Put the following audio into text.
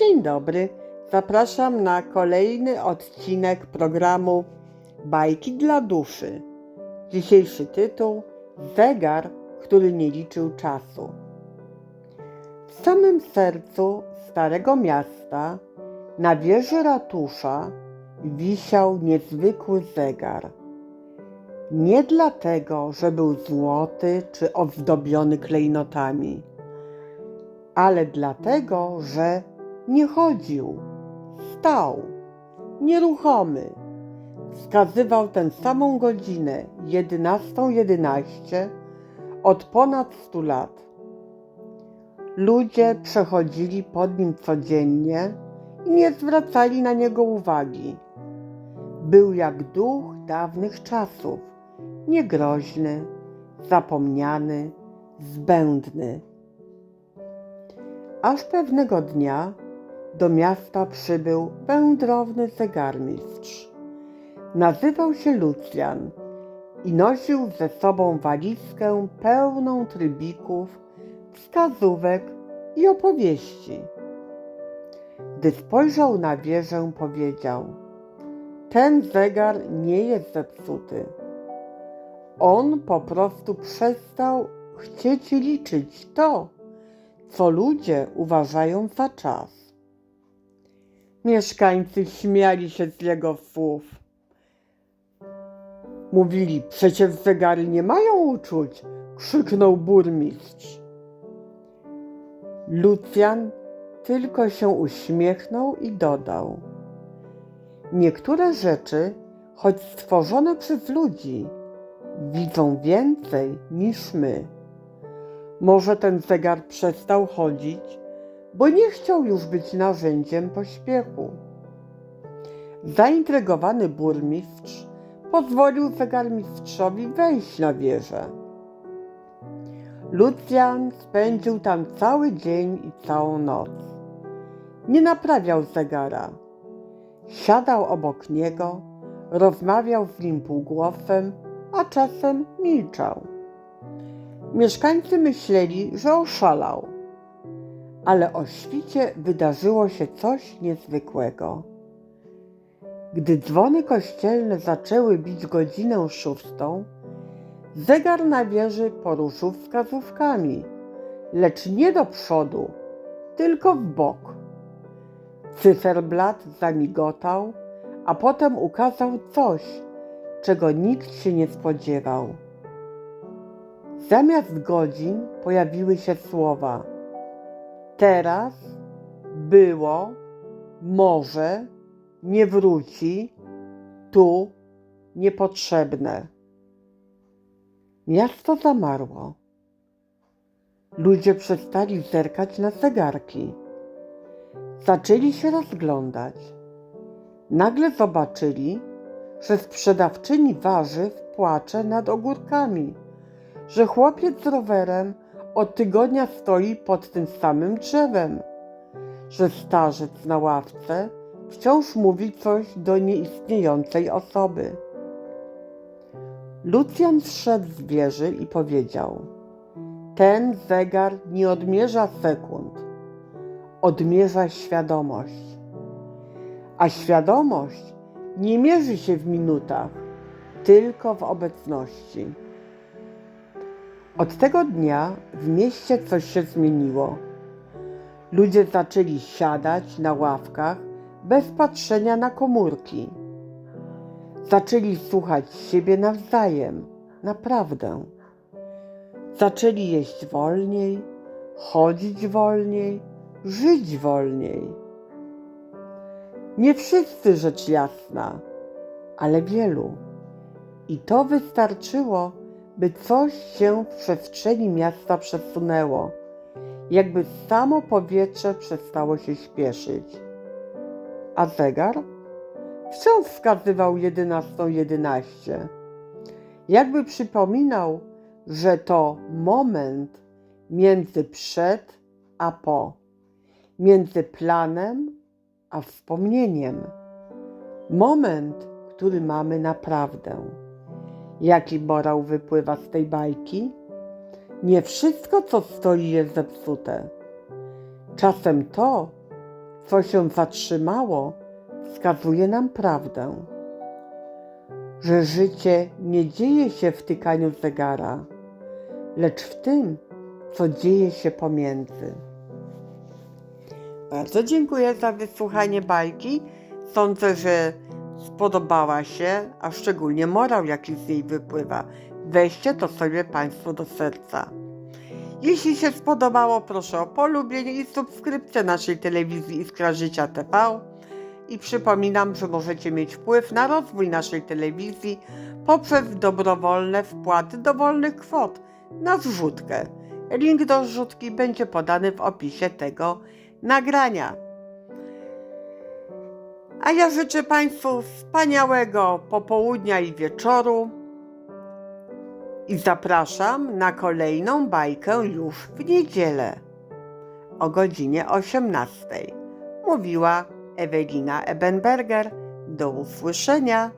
Dzień dobry. Zapraszam na kolejny odcinek programu Bajki dla duszy. Dzisiejszy tytuł Zegar, który nie liczył czasu. W samym sercu starego miasta, na wieży ratusza, wisiał niezwykły zegar. Nie dlatego, że był złoty czy ozdobiony klejnotami, ale dlatego, że nie chodził, stał, nieruchomy. Wskazywał tę samą godzinę, 11.11, od ponad stu lat. Ludzie przechodzili pod nim codziennie i nie zwracali na niego uwagi. Był jak duch dawnych czasów, niegroźny, zapomniany, zbędny. Aż pewnego dnia do miasta przybył wędrowny zegarmistrz. Nazywał się Lucjan i nosił ze sobą walizkę pełną trybików, wskazówek i opowieści. Gdy spojrzał na wieżę, powiedział: Ten zegar nie jest zepsuty. On po prostu przestał chcieć liczyć to, co ludzie uważają za czas. Mieszkańcy śmiali się z jego słów. Mówili, przecież zegary nie mają uczuć, krzyknął burmistrz. Lucjan tylko się uśmiechnął i dodał. Niektóre rzeczy, choć stworzone przez ludzi, widzą więcej niż my. Może ten zegar przestał chodzić, bo nie chciał już być narzędziem pośpiechu. Zaintrygowany burmistrz pozwolił zegarmistrzowi wejść na wieżę. Lucjan spędził tam cały dzień i całą noc. Nie naprawiał zegara. Siadał obok niego, rozmawiał z nim półgłosem, a czasem milczał. Mieszkańcy myśleli, że oszalał, ale o świcie wydarzyło się coś niezwykłego. Gdy dzwony kościelne zaczęły bić godzinę szóstą, zegar na wieży poruszył wskazówkami, lecz nie do przodu, tylko w bok. Cyferblat zamigotał, a potem ukazał coś, czego nikt się nie spodziewał. Zamiast godzin pojawiły się słowa teraz, było, może, nie wróci, tu, niepotrzebne. Miasto zamarło. Ludzie przestali zerkać na zegarki. Zaczęli się rozglądać. Nagle zobaczyli, że sprzedawczyni warzyw płacze nad ogórkami że chłopiec z rowerem od tygodnia stoi pod tym samym drzewem, że starzec na ławce wciąż mówi coś do nieistniejącej osoby. Lucjan zszedł z wieży i powiedział: Ten zegar nie odmierza sekund, odmierza świadomość. A świadomość nie mierzy się w minutach, tylko w obecności. Od tego dnia w mieście coś się zmieniło. Ludzie zaczęli siadać na ławkach bez patrzenia na komórki. Zaczęli słuchać siebie nawzajem, naprawdę. Zaczęli jeść wolniej, chodzić wolniej, żyć wolniej. Nie wszyscy rzecz jasna, ale wielu. I to wystarczyło, by coś się w przestrzeni miasta przesunęło, jakby samo powietrze przestało się śpieszyć. A zegar wciąż wskazywał 11.11, jakby przypominał, że to moment między przed a po, między planem a wspomnieniem. Moment, który mamy naprawdę. Jaki morał wypływa z tej bajki? Nie wszystko, co stoi, jest zepsute. Czasem to, co się zatrzymało, wskazuje nam prawdę, że życie nie dzieje się w tykaniu zegara, lecz w tym, co dzieje się pomiędzy. Bardzo dziękuję za wysłuchanie bajki. Sądzę, że spodobała się, a szczególnie morał, jaki z niej wypływa. Weźcie to sobie Państwo do serca. Jeśli się spodobało, proszę o polubienie i subskrypcję naszej telewizji Iskra Życia TV. I przypominam, że możecie mieć wpływ na rozwój naszej telewizji poprzez dobrowolne wpłaty dowolnych kwot na zrzutkę. Link do zrzutki będzie podany w opisie tego nagrania. A ja życzę Państwu wspaniałego popołudnia i wieczoru i zapraszam na kolejną bajkę już w niedzielę o godzinie 18. Mówiła Ewelina Ebenberger. Do usłyszenia.